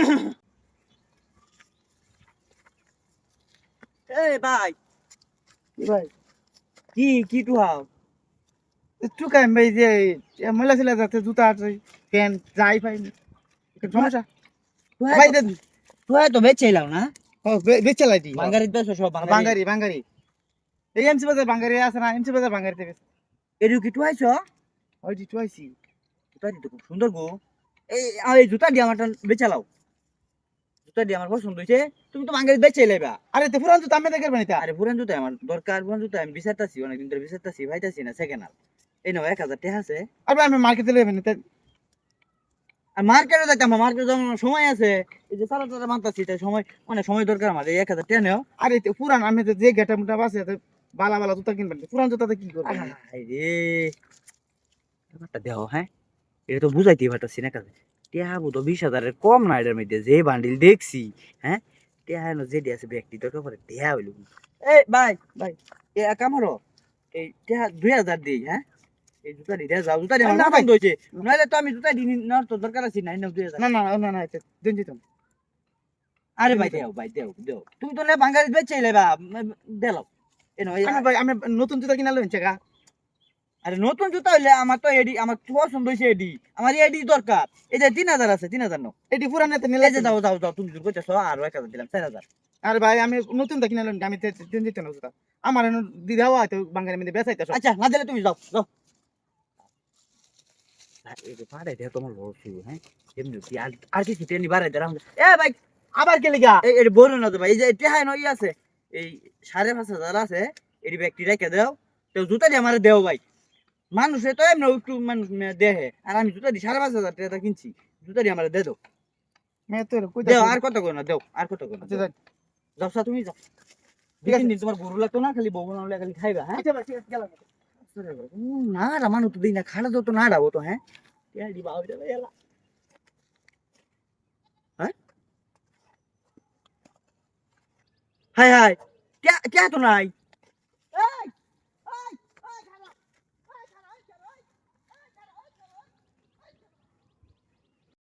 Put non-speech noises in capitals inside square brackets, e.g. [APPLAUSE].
[COUGHS] এই ভাই ভাই? কি কি টুহাও একটু কাইম ভাই যে মহিলা ছিল যাতে জুতা প্যান্ট যাই পাই সমস্যা? ভাই টুহাই তো বেচেলাও না? ও বেচে লাই দি। বাঙ্গারি বেচো সব বাঙ্গারি। বাঙ্গারি এই এমসি বাজার বাঙ্গারি আছে না? এমসি বাজার বাঙ্গারি থেকে এরু কি টুহাইছ ওই দি টুয়াইছি জুতা দি তো খুব সুন্দর গো। এই জুতা দিয়ে আমারটা বেচালাও জুতা দিয়ে আমার পছন্দ হয়েছে তুমি তো বাঙ্গারি বেচে লাইবা। আরে তে পুরান জুতা আমি দেখে বানিতা আরে পুরান জুতা আমার দরকার পুরান জুতা আমি বিচারতাছি অনেকদিন ধরে বিচারতাছি ভাইতাছি না সেকেন্ড হাল এই নাও এক হাজার টাকা আছে। আর আমি মার্কেটে লইবেন আর মার্কেটে যাইতাম মার্কেটে যাওয়ার সময় আছে। এই যে সারা তারা মানতাছি তাই সময় অনেক সময় দরকার এক হাজার টাকা নেও। আরে পুরান আমি যে গেটা মুটা আছে বালা বালা জুতা কিনবেন পুরান জুতাতে কি করবেন? আই রে ব্যাপারটা দেও হ্যাঁ? এটা তো বুঝাইতে পারতাছি না কাজে টেহা তো বিশ হাজারের কম না এটার মধ্যে যে বান্ডিল দেখছি হ্যাঁ? টেহা এনো যেটি আছে ব্যক্তি দরকার পড়ে টেহা হইল। এই ভাই ভাই এ আমারও এই টেহা দুই হাজার দিই হ্যাঁ? এই জুতা দিয়ে যাও জুতা দিয়ে না। পছন্দ হয়েছে নাহলে তো আমি জুতা দিই না তো দরকার আছে না দুই হাজার। না না না না তে দিন দিতাম। আরে ভাই দেও ভাই দেও দেও। তুমি তো না বাঙালি বেচে লেবা দেলো। এনো এই আমি ভাই আমি নতুন জুতা কিনা লইন চেকা আরে নতুন জুতা হইলে আমার তো এডি আমার পছন্দ হয়েছে এডি। আমার এডি দরকার। এই যে তিন হাজার আছে তিন হাজার নো এটি পুরান এতে এই নিলে যাও যাও যাও তুমি জোর করতেছো আরও এক হাজার দিলাম চার হাজার। আরে ভাই আমি নতুন দা কিনা লইন আমি তে দিন দিতাম না জুতা। আমার এনে দিদাও হয়তো বাঙ্গারি মধ্যে বেচাইতাছ আচ্ছা না দিলে তুমি যাও যাও। এই যে পাড়াই দেয় তোমার বড় শুরু হ্যাঁ? এমনি কি আর আর কিছু টেনি বাড়াই দেয় এ ভাই আবার কে লিগা বড় না তো ভাই এই যে এটা হয় নই আছে। এই সাড়ে পাঁচ হাজার আছে এই ব্যক্তি রেখে দেও। তো জুতা দিয়ে আমার দেও ভাই। মানুষে তো এমনি একটু মানুষ দেহে। আর আমি জুতা দিয়ে সাড়ে পাঁচ হাজার টাকা কিনছি। জুতা দিয়ে আমার দে দেও। আর কত করে না দেও আর কত করে আচ্ছা দেও। যাই। যাও সা তুমি যাও। ঠিক আছে। তোমার গরু লাগতো না খালি বউ না খালি খাইবা হ্যাঁ? আচ্ছা ঠিক আছে গেলাম। উম, না রা মানুষ তো দিই না খাড়া দাও তো না রাবো তো হ্যাঁ হ্যাঁ? হাই হাই কে তো নাই।